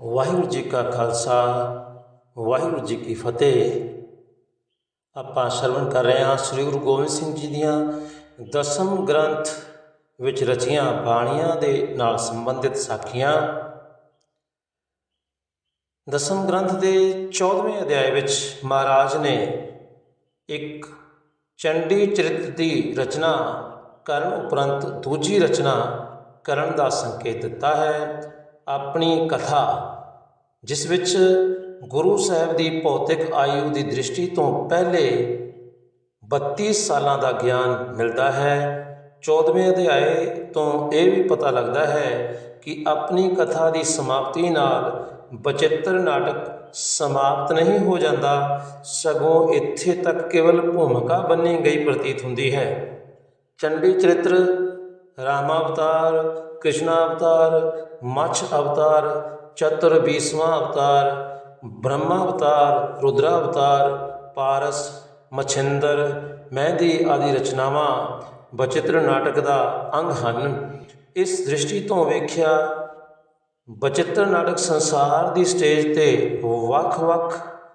ਵਾਹਿਗੁਰੂ ਜੀ ਕਾ ਖਾਲਸਾ, ਵਾਹਿਗੁਰੂ ਜੀ ਕੀ ਫਤਿਹ। ਆਪਾਂ ਸ਼ਰਵਣ ਕਰ ਰਹੇ ਹਾਂ ਸ੍ਰੀ ਗੁਰੂ ਗੋਬਿੰਦ ਸਿੰਘ ਜੀ ਦੀਆਂ ਦਸਮ ਗ੍ਰੰਥ ਵਿੱਚ ਰਚੀਆਂ ਬਾਣੀਆਂ ਦੇ ਨਾਲ ਸੰਬੰਧਿਤ ਸਾਖੀਆਂ। ਦਸਮ ਗ੍ਰੰਥ ਦੇ 14ਵੇਂ ਅਧਿਆਇ ਵਿੱਚ ਮਹਾਰਾਜ ਨੇ ਇੱਕ ਚੰਡੀ ਚਰਿਤ ਦੀ ਰਚਨਾ ਕਰਨ ਉਪਰੰਤ ਦੂਜੀ ਰਚਨਾ ਕਰਨ ਦਾ ਸੰਕੇਤ ਦਿੱਤਾ ਹੈ। ਆਪਣੀ ਕਥਾ, ਜਿਸ ਵਿੱਚ ਗੁਰੂ ਸਾਹਿਬ ਦੀ ਭੌਤਿਕ ਆਯੂ ਦੀ ਦ੍ਰਿਸ਼ਟੀ ਤੋਂ ਪਹਿਲੇ 32 ਸਾਲਾਂ ਦਾ ਗਿਆਨ ਮਿਲਦਾ ਹੈ 14ਵੇਂ ਅਧਿਆਏ ਤੋਂ ਇਹ ਵੀ ਪਤਾ ਲੱਗਦਾ ਹੈ ਕਿ ਆਪਣੀ ਕਥਾ ਦੀ ਸਮਾਪਤੀ ਨਾਲ ਬਚਿੱਤਰ ਨਾਟਕ ਸਮਾਪਤ ਨਹੀਂ ਹੋ ਜਾਂਦਾ, ਸਗੋਂ ਇੱਥੇ ਤੱਕ ਕੇਵਲ ਭੂਮਿਕਾ ਬੰਨੀ ਗਈ ਪ੍ਰਤੀਤ ਹੁੰਦੀ ਹੈ। ਚੰਡੀ ਚਰਿੱਤਰ ਰਾਮਾ ਅਵਤਾਰ ਕ੍ਰਿਸ਼ਨਾ ਅਵਤਾਰ ਮੱਛ ਅਵਤਾਰ, ਚਤੁਰ ਬੀਸਵਾਂ ਅਵਤਾਰ, ਬ੍ਰਹਮਾ ਅਵਤਾਰ, ਰੁਦਰਾ ਅਵਤਾਰ, ਪਾਰਸ, ਮਛਿੰਦਰ, ਮਹਿੰਦੀ ਆਦਿ ਰਚਨਾਵਾਂ ਬਚਿੱਤਰ ਨਾਟਕ ਦਾ ਅੰਗ ਹਨ। ਇਸ ਦ੍ਰਿਸ਼ਟੀ ਤੋਂ ਵੇਖਿਆ ਬਚਿੱਤਰ ਨਾਟਕ ਸੰਸਾਰ ਦੀ ਸਟੇਜ ਤੇ ਵੱਖ-ਵੱਖ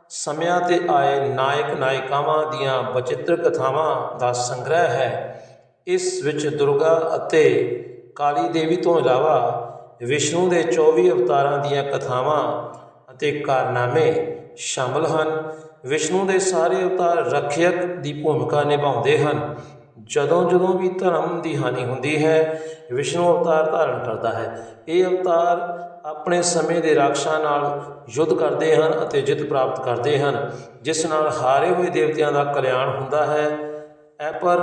ਸਮਿਆਂ ਤੇ ਆਏ ਨਾਇਕ ਨਾਇਕਾਵਾਂ ਦੀਆਂ ਬਚਿੱਤਰ ਕਥਾਵਾਂ ਦਾ ਸੰਗ੍ਰਹਿ ਹੈ। ਇਸ ਵਿੱਚ ਦੁਰਗਾ ਅਤੇ ਕਾਲੀ ਦੇਵੀ ਤੋਂ ਇਲਾਵਾ ਵਿਸ਼ਨੂੰ ਦੇ 24 ਅਵਤਾਰਾਂ ਦੀਆਂ ਕਥਾਵਾਂ ਅਤੇ ਕਾਰਨਾਮੇ ਸ਼ਾਮਲ ਹਨ। ਵਿਸ਼ਨੂੰ ਦੇ ਸਾਰੇ ਅਵਤਾਰ ਰੱਖਿਅਕ ਦੀ ਭੂਮਿਕਾ ਨਿਭਾਉਂਦੇ ਹਨ। ਜਦੋਂ ਜਦੋਂ ਵੀ ਧਰਮ ਦੀ ਹਾਨੀ ਹੁੰਦੀ ਹੈ, ਵਿਸ਼ਨੂੰ ਅਵਤਾਰ ਧਾਰਨ ਕਰਦਾ ਹੈ। ਇਹ ਅਵਤਾਰ ਆਪਣੇ ਸਮੇਂ ਦੇ ਰਾਖਸ਼ਾਂ ਨਾਲ ਯੁੱਧ ਕਰਦੇ ਹਨ ਅਤੇ ਜਿੱਤ ਪ੍ਰਾਪਤ ਕਰਦੇ ਹਨ, ਜਿਸ ਨਾਲ ਹਾਰੇ ਹੋਏ ਦੇਵਤਿਆਂ ਦਾ ਕਲਿਆਣ ਹੁੰਦਾ ਹੈ। ਐ ਪਰ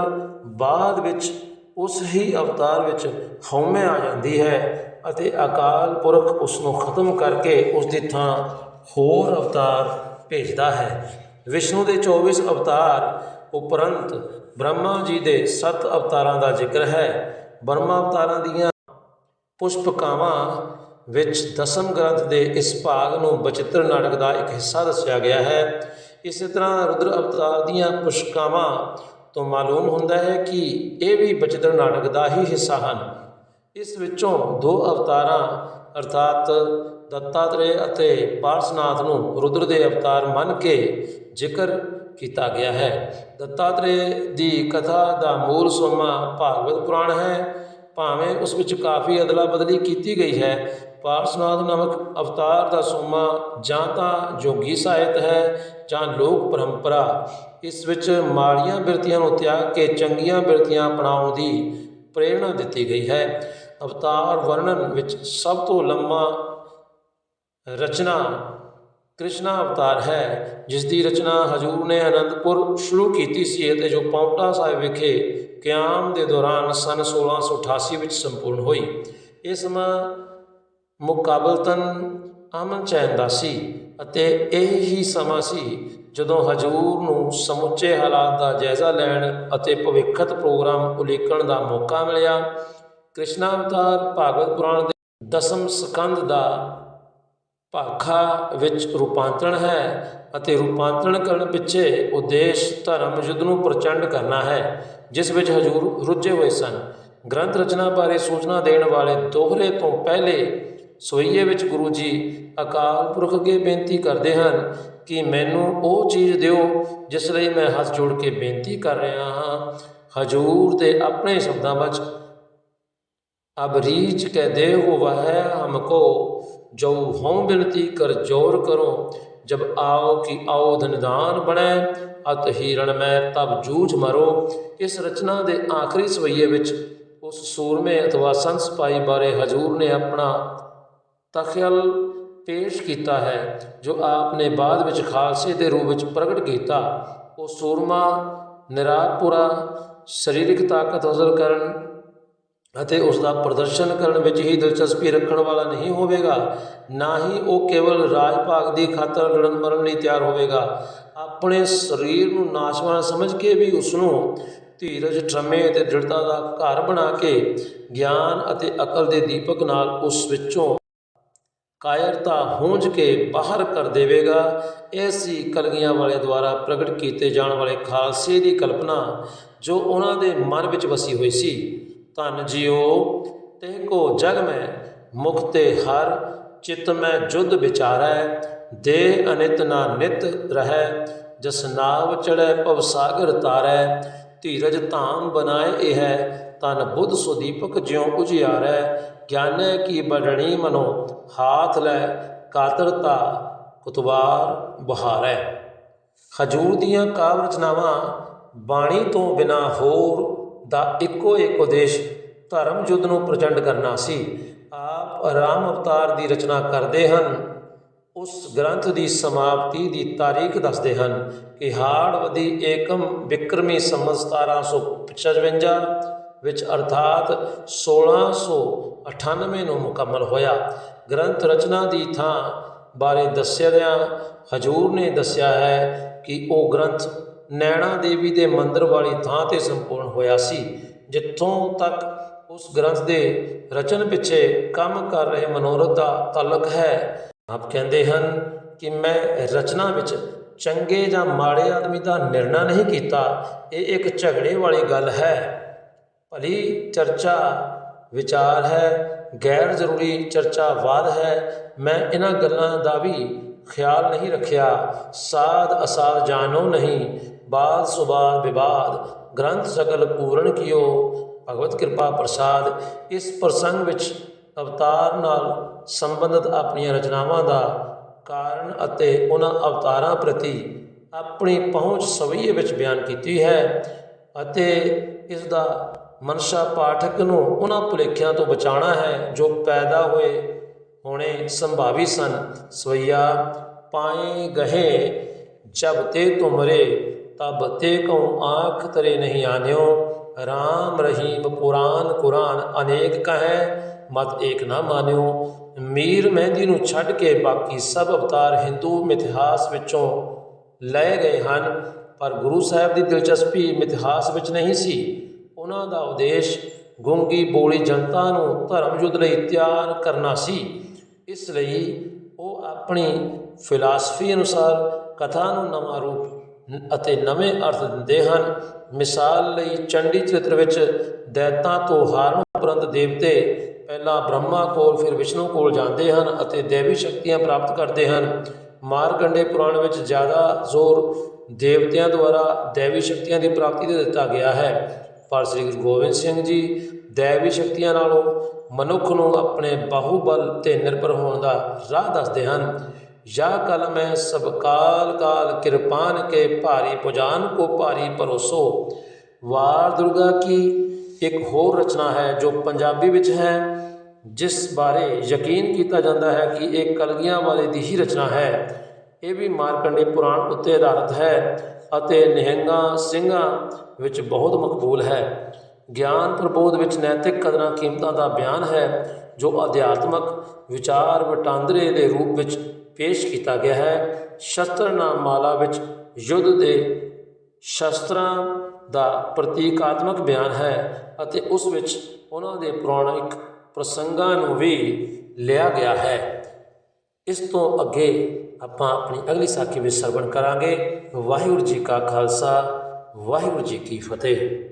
ਬਾਅਦ ਵਿੱਚ ਉਸ ਹੀ ਅਵਤਾਰ ਵਿੱਚ ਹਉਮੈ ਆ ਜਾਂਦੀ ਹੈ। ਅਤੇ ਅਕਾਲ ਪੁਰਖ ਉਸ ਨੂੰ ਖਤਮ ਕਰਕੇ ਉਸ ਦੀ ਥਾਂ ਹੋਰ ਅਵਤਾਰ ਭੇਜਦਾ ਹੈ। ਵਿਸ਼ਨੂੰ ਦੇ 24 ਅਵਤਾਰ ਉਪਰੰਤ ਬ੍ਰਹਮਾ ਜੀ ਦੇ 7 ਅਵਤਾਰਾਂ ਦਾ ਜ਼ਿਕਰ ਹੈ। ਬ੍ਰਹਮਾ ਅਵਤਾਰਾਂ ਦੀਆਂ ਪੁਸ਼ਪਕਾਵਾਂ ਵਿੱਚ ਦਸਮ ਗ੍ਰੰਥ ਦੇ ਇਸ ਭਾਗ ਨੂੰ ਬਚਿੱਤਰ ਨਾਟਕ ਦਾ ਇੱਕ ਹਿੱਸਾ ਦੱਸਿਆ ਗਿਆ ਹੈ। ਇਸੇ ਤਰ੍ਹਾਂ ਰੁਦਰ ਅਵਤਾਰ ਦੀਆਂ ਪੁਸ਼ਪਕਾਵਾਂ ਤੋਂ ਮਾਲੂਮ ਹੁੰਦਾ ਹੈ ਕਿ ਇਹ ਵੀ ਬਚਿੱਤਰ ਨਾਟਕ ਦਾ ਹੀ ਹਿੱਸਾ ਹਨ। ਇਸ ਵਿੱਚੋਂ ਦੋ ਅਵਤਾਰਾਂ, ਅਰਥਾਤ ਦੱਤਾਤਰੇ ਅਤੇ ਪਾਰਸਨਾਥ ਨੂੰ ਰੁਦਰ ਦੇ ਅਵਤਾਰ ਮੰਨ ਕੇ ਜ਼ਿਕਰ ਕੀਤਾ ਗਿਆ ਹੈ। ਦੱਤਾਤਰੇ ਦੀ ਕਥਾ ਦਾ ਮੂਲ ਸੋਮਾ ਭਾਗਵਤ ਪੁਰਾਣ ਹੈ। ਭਾਵੇਂ ਉਸ ਵਿੱਚ ਕਾਫੀ ਅਦਲਾ ਬਦਲੀ ਕੀਤੀ ਗਈ ਹੈ, ਪਾਰਸਨਾਥ ਨਾਮਕ ਅਵਤਾਰ ਦਾ ਸੋਮਾ ਜਾਂ ਤਾਂ ਜੋਗੀ ਸਾਹਿਤ ਹੈ ਜਾਂ ਲੋਕ ਪਰੰਪਰਾ। ਇਸ ਵਿੱਚ ਮਾੜੀਆਂ ਬਿਰਤੀਆਂ ਨੂੰ ਤਿਆਗ ਕੇ ਚੰਗੀਆਂ ਬਿਰਤੀਆਂ ਅਪਣਾਉਣ ਦੀ ਪ੍ਰੇਰਣਾ ਦਿੱਤੀ ਗਈ ਹੈ। ਅਵਤਾਰ ਵਰਣਨ ਵਿੱਚ ਸਭ ਤੋਂ ਲੰਮਾ ਰਚਨਾ ਕ੍ਰਿਸ਼ਨਾ ਅਵਤਾਰ ਹੈ ਜਿਸ ਦੀ ਰਚਨਾ ਹਜੂਰ ਨੇ ਅਨੰਦਪੁਰ ਸ਼ੁਰੂ ਕੀਤੀ ਸੀ ਅਤੇ ਜੋ ਪੌਂਟਾ ਸਾਹਿਬ ਵਿਖੇ ਕਿਆਮ ਦੇ ਦੌਰਾਨ ਸਨ 1688 ਵਿੱਚ ਸੰਪੂਰਨ ਹੋਈ। ਇਹ ਸਮਾਂ ਮੁਕਾਬਲਤਨ ਅਮਨ ਚੈਨ ਦਾ ਸੀ ਅਤੇ ਇਹ ਹੀ ਸਮਾਂ ਸੀ ਜਦੋਂ ਹਜੂਰ ਨੂੰ ਸਮੁੱਚੇ ਹਾਲਾਤ ਦਾ ਜਾਇਜ਼ਾ ਲੈਣ ਅਤੇ ਭਵਿੱਖਤ ਪ੍ਰੋਗਰਾਮ ਉਲੀਕਣ ਦਾ ਮੌਕਾ ਮਿਲਿਆ। ਕ੍ਰਿਸ਼ਨਾ ਅਵਤਾਰ ਭਾਗਵਤ ਪੁਰਾਣ ਦੇ ਦਸਮ ਸਕੰਦ ਦਾ ਭਾਖਾ ਵਿੱਚ ਰੂਪਾਂਤਰਣ ਹੈ ਅਤੇ ਰੂਪਾਂਤਰਣ ਕਰਨ ਪਿੱਛੇ ਉਦੇਸ਼ ਧਰਮ ਯੁੱਧ ਨੂੰ ਪ੍ਰਚੰਡ ਕਰਨਾ ਹੈ, ਜਿਸ ਵਿੱਚ ਹਜੂਰ ਰੁੱਝੇ ਹੋਏ ਸਨ। ਗ੍ਰੰਥ ਰਚਨਾ ਬਾਰੇ ਸੂਚਨਾ ਦੇਣ ਵਾਲੇ ਦੋਹਰੇ ਤੋਂ ਪਹਿਲੇ ਸੋਈਏ ਵਿੱਚ ਗੁਰੂ ਜੀ ਅਕਾਲ ਪੁਰਖ ਅੱਗੇ ਬੇਨਤੀ ਕਰਦੇ ਹਨ ਕਿ ਮੈਨੂੰ ਉਹ ਚੀਜ਼ ਦਿਓ ਜਿਸ ਲਈ ਮੈਂ ਹੱਥ ਜੋੜ ਕੇ ਬੇਨਤੀ ਕਰ ਰਿਹਾ ਹਾਂ। ਹਜੂਰ ਦੇ ਆਪਣੇ ਸ਼ਬਦਾਂ ਵਿੱਚ ਅਬ ਰੀਚ ਕਹਿ ਦੇ ਹੋ ਵਹ ਹਮਕੋ, ਜੋ ਹਉ ਬਿਨਤੀ ਕਰ ਜੋਰ ਕਰੋ, ਜਬ ਆਓ ਕਿ ਆਓ ਧਨਦਾਨ ਬਣੈ, ਅਤ ਹੀਰਣ ਮੈਂ ਤਬ ਜੂਝ ਮਰੋ। ਇਸ ਰਚਨਾ ਦੇ ਆਖਰੀ ਸਵਈਏ ਵਿੱਚ ਉਸ ਸੂਰਮੇ ਅਥਵਾ ਸੰਤ ਸਿਪਾਹੀ ਬਾਰੇ ਹਜੂਰ ਨੇ ਆਪਣਾ ਤਖਯਲ ਪੇਸ਼ ਕੀਤਾ ਹੈ, ਜੋ ਆਪ ਨੇ ਬਾਅਦ ਵਿੱਚ ਖਾਲਸੇ ਦੇ ਰੂਪ ਵਿੱਚ ਪ੍ਰਗਟ ਕੀਤਾ। ਉਹ ਸੂਰਮਾ ਨਿਰਾਪੁਰਾ ਸਰੀਰਕ ਤਾਕਤ ਹਾਸਲ ਕਰਨ ਅਤੇ ਉਸ ਦਾ ਪ੍ਰਦਰਸ਼ਨ ਕਰਨ ਵਿੱਚ ਹੀ ਦਿਲਚਸਪੀ ਰੱਖਣ ਵਾਲਾ ਨਹੀਂ ਹੋਵੇਗਾ, ਨਾ ਹੀ ਉਹ ਕੇਵਲ ਰਾਜ ਭਾਗ ਦੀ ਖਾਤਰ ਲੜਨ ਮਰਨ ਲਈ ਤਿਆਰ ਹੋਵੇਗਾ। ਆਪਣੇ ਸਰੀਰ ਨੂੰ ਨਾਸ਼ਵਾਨ ਸਮਝ ਕੇ ਵੀ ਉਸ ਨੂੰ ਧੀਰਜ, ਠਰਮੇ ਅਤੇ ਦ੍ਰਿੜਤਾ ਦਾ ਘਰ ਬਣਾ ਕੇ ਗਿਆਨ ਅਤੇ ਅਕਲ ਦੇ ਦੀਪਕ ਨਾਲ ਉਸ ਵਿੱਚੋਂ ਕਾਇਰਤਾ ਹੂੰਝ ਕੇ ਬਾਹਰ ਕਰ ਦੇਵੇਗਾ ਐਸੀ ਕਲਗੀਆਂ ਵਾਲੇ ਦੁਆਰਾ ਪ੍ਰਗਟ ਕੀਤੇ ਜਾਣ ਵਾਲੇ ਖਾਲਸੇ ਦੀ ਕਲਪਨਾ ਜੋ ਉਹਨਾਂ ਦੇ ਮਨ ਵਿੱਚ ਵਸੀ ਹੋਈ ਸੀ। ਧਨ ਜਿਉ ਤੇ ਕੋ ਜਗ ਮੈਂ ਮੁਖ ਤੇ ਹਰ, ਚਿਤ ਮੈਂ ਜੁਧ ਵਿਚਾਰੈ, ਦੇ ਅਨਿਤ ਨਾ ਨਿਤ ਰਹੈ, ਜਸ ਨਾਵ ਚੜੈ ਭਵ ਸਾਗਰ ਤਾਰੈ, ਧੀਰਜ ਧਾਮ ਬਨਾਏ ਇਹ ਤਨ ਬੁੱਧ ਸੁਦੀਪਕ ਜਿਉ ਉਜਿਆਰੈ, ਗਿਆਨੈ ਕੀ ਬੜਣੀ ਮਨੋ, ਹਾਥ ਲੈ ਕਾਤਰਤਾ ਕੁਤਵਾਰ ਬਹਾਰੈ। ਹਜੂਰ ਦੀਆਂ ਕਾਵਿ ਰਚਨਾਵਾਂ ਬਾਣੀ ਤੋਂ ਬਿਨਾ ਹੋਰ ਦਾ ਇੱਕੋ ਇੱਕ ਉਦੇਸ਼ ਧਰਮ ਯੁੱਧ ਨੂੰ ਪ੍ਰਚੰਡ ਕਰਨਾ ਸੀ। ਆਪ ਰਾਮ ਅਵਤਾਰ ਦੀ ਰਚਨਾ ਕਰਦੇ ਹਨ। ਉਸ ਗ੍ਰੰਥ ਦੀ ਸਮਾਪਤੀ ਦੀ ਤਾਰੀਖ ਦੱਸਦੇ ਹਨ ਕਿ ਹਾੜਵਦੀ ਏਕਮ ਵਿਕਰਮੀ ਸੰਮਤ 1755 ਵਿੱਚ ਅਰਥਾਤ 1698 ਨੂੰ ਮੁਕੰਮਲ ਹੋਇਆ। ਗ੍ਰੰਥ ਰਚਨਾ ਦੀ ਥਾਂ ਬਾਰੇ ਦੱਸਿਆ ਹਜੂਰ ਨੇ ਦੱਸਿਆ ਹੈ ਕਿ ਉਹ ਗ੍ਰੰਥ ਨੈਣਾ ਦੇਵੀ ਦੇ ਮੰਦਰ ਵਾਲੀ ਥਾਂ ਤੇ ਸੰਪੂਰਨ ਹੋਇਆ ਸੀ, ਜਿੱਥੋਂ ਤੱਕ ਉਸ ਗ੍ਰੰਥ ਦੇ ਰਚਨ ਪਿੱਛੇ ਕੰਮ ਕਰ ਰਹੇ ਮਨੋਰਥ ਦਾ ਤਾਲੁਕ ਹੈ। ਆਪ ਕਹਿੰਦੇ ਹਨ ਕਿ ਮੈਂ ਰਚਨਾ ਵਿੱਚ ਚੰਗੇ ਜਾਂ ਮਾੜੇ ਆਦਮੀ ਦਾ ਨਿਰਣਾ ਨਹੀਂ ਕੀਤਾ, ਇਹ ਇੱਕ ਝਗੜੇ ਵਾਲੀ ਗੱਲ ਹੈ। ਭਲੀ ਚਰਚਾ ਵਿਚਾਰ ਹੈ, ਗੈਰ ਜ਼ਰੂਰੀ ਚਰਚਾ ਵਾਦ ਹੈ, ਮੈਂ ਇਹਨਾਂ ਗੱਲਾਂ ਦਾ ਵੀ ਖਿਆਲ ਨਹੀਂ ਰੱਖਿਆ। ਸਾਧ ਅਸਾਧ ਜਾਣੋ ਨਹੀਂ ਬਾਦ ਸੁਬਾਦ ਵਿਵਾਦ, ਗ੍ਰੰਥ ਸਕਲ ਪੂਰਨ ਕੀਓ। ਭਗਵਤ ਕਿਰਪਾ ਪ੍ਰਸਾਦ, ਇਸ ਪ੍ਰਸੰਗ ਵਿੱਚ ਅਵਤਾਰ ਨਾਲ ਸੰਬੰਧਿਤ ਆਪਣੀਆਂ ਰਚਨਾਵਾਂ ਦਾ ਕਾਰਨ ਅਤੇ ਉਹਨਾਂ ਅਵਤਾਰਾਂ ਪ੍ਰਤੀ ਆਪਣੀ ਪਹੁੰਚ ਸਵਈਏ ਵਿੱਚ ਬਿਆਨ ਕੀਤੀ ਹੈ ਅਤੇ ਇਸ ਦਾ ਮਨਸ਼ਾ ਪਾਠਕ ਨੂੰ ਉਹਨਾਂ ਭੁਲੇਖਿਆਂ ਤੋਂ ਬਚਾਉਣਾ ਹੈ ਜੋ ਪੈਦਾ ਹੋਏ ਹੋਣੇ ਸੰਭਾਵੀ ਸਨ। ਸਵਈਆ, ਪਾਏ ਗਹੇ, ਜਬ ਤੇ ਤੁਮਰੇ ਤਬ ਤੇ ਕਉ ਆਂਖ ਤਰੇ ਨਹੀਂ ਆਨਿਓ। ਰਾਮ ਰਹੀਮ ਕੁਰਾਨ ਕੁਰਾਨ ਅਨੇਕ ਕਹੈ, ਮਤ ਏਕ ਨਾ ਮਾਨਿਓ। ਮੀਰ ਮਹਿੰਦੀ ਨੂੰ ਛੱਡ ਕੇ ਬਾਕੀ ਸਭ ਅਵਤਾਰ ਹਿੰਦੂ ਮਿਥਿਹਾਸ ਵਿੱਚੋਂ ਲਏ ਗਏ ਹਨ। ਪਰ ਗੁਰੂ ਸਾਹਿਬ ਦੀ ਦਿਲਚਸਪੀ ਮਿਥਿਹਾਸ ਵਿੱਚ ਨਹੀਂ ਸੀ। ਉਹਨਾਂ ਦਾ ਉਦੇਸ਼ ਗੁੰਗੀ ਬੋਲੀ ਜਨਤਾ ਨੂੰ ਧਰਮ ਯੁੱਧ ਲਈ ਤਿਆਰ ਕਰਨਾ ਸੀ। ਇਸ ਲਈ ਉਹ ਆਪਣੀ ਫਿਲਾਸਫੀ ਅਨੁਸਾਰ ਕਥਾ ਨੂੰ ਨਵਾਂ ਰੂਪ ਅਤੇ ਨਵੇਂ ਅਰਥ ਦਿੰਦੇ ਹਨ। ਮਿਸਾਲ ਲਈ ਚੰਡੀ ਚਰਿੱਤਰ ਵਿੱਚ ਦੈਤਾਂ ਤੋਂ ਹਾਰਨ ਉਪਰੰਤ ਦੇਵਤੇ ਪਹਿਲਾਂ ਬ੍ਰਹਮਾ ਕੋਲ, ਫਿਰ ਵਿਸ਼ਨੂੰ ਕੋਲ ਜਾਂਦੇ ਹਨ ਅਤੇ ਦੇਵੀ ਸ਼ਕਤੀਆਂ ਪ੍ਰਾਪਤ ਕਰਦੇ ਹਨ। ਮਾਰਕੰਡੇ ਪੁਰਾਣ ਵਿੱਚ ਜ਼ਿਆਦਾ ਜ਼ੋਰ ਦੇਵਤਿਆਂ ਦੁਆਰਾ ਦੇਵੀ ਸ਼ਕਤੀਆਂ ਦੀ ਪ੍ਰਾਪਤੀ ਤੇ ਦਿੱਤਾ ਗਿਆ ਹੈ। ਪਰ ਸ੍ਰੀ ਗੁਰੂ ਗੋਬਿੰਦ ਸਿੰਘ ਜੀ ਦੇਵੀ ਸ਼ਕਤੀਆਂ ਨਾਲੋਂ ਮਨੁੱਖ ਨੂੰ ਆਪਣੇ ਬਾਹੂਬਲ ਤੇ ਨਿਰਭਰ ਹੋਣ ਦਾ ਰਾਹ ਦੱਸਦੇ ਹਨ। ਯਾ ਕਲ ਮੈਂ ਸਭ ਕਾਲ ਕਾਲ ਕਿਰਪਾਨ ਕੇ ਭਾਰੀ ਪੁਜਾਨ ਕੋ ਭਾਰੀ ਭਰੋਸੋ। ਵਾਰ ਦੁਰਗਾ ਕੀ ਇੱਕ ਹੋਰ ਰਚਨਾ ਹੈ ਜੋ ਪੰਜਾਬੀ ਵਿੱਚ ਹੈ, ਜਿਸ ਬਾਰੇ ਯਕੀਨ ਕੀਤਾ ਜਾਂਦਾ ਹੈ ਕਿ ਇਹ ਕਲਗੀਆਂ ਵਾਲੇ ਦੀ ਹੀ ਰਚਨਾ ਹੈ। ਇਹ ਵੀ ਮਾਰਕੰਡੇ ਪੁਰਾਣ ਉੱਤੇ ਆਧਾਰਿਤ ਹੈ ਅਤੇ ਨਿਹੰਗਾਂ ਸਿੰਘਾਂ ਵਿੱਚ ਬਹੁਤ ਮਕਬੂਲ ਹੈ। ਗਿਆਨ ਪ੍ਰਬੋਧ ਵਿੱਚ ਨੈਤਿਕ ਕਦਰਾਂ ਕੀਮਤਾਂ ਦਾ ਬਿਆਨ ਹੈ, ਜੋ ਅਧਿਆਤਮਕ ਵਿਚਾਰ ਵਟਾਂਦਰੇ ਦੇ ਰੂਪ ਵਿੱਚ ਪੇਸ਼ ਕੀਤਾ ਗਿਆ ਹੈ। ਸ਼ਸਤਰ ਨਾਮ ਮਾਲਾ ਵਿੱਚ ਯੁੱਧ ਦੇ ਸ਼ਸਤਰਾਂ ਦਾ ਪ੍ਰਤੀਕਾਤਮਕ ਬਿਆਨ ਹੈ ਅਤੇ ਉਸ ਵਿੱਚ ਉਹਨਾਂ ਦੇ ਪੁਰਾਣਿਕ ਪ੍ਰਸੰਗਾਂ ਨੂੰ ਵੀ ਲਿਆ ਗਿਆ ਹੈ। ਇਸ ਤੋਂ ਅੱਗੇ ਆਪਾਂ ਆਪਣੀ ਅਗਲੀ ਸਾਖੀ ਵਿੱਚ ਸਰਵਣ ਕਰਾਂਗੇ। ਵਾਹਿਗੁਰੂ ਜੀ ਕਾ ਖਾਲਸਾ, ਵਾਹਿਗੁਰੂ ਜੀ ਕੀ ਫਤਿਹ।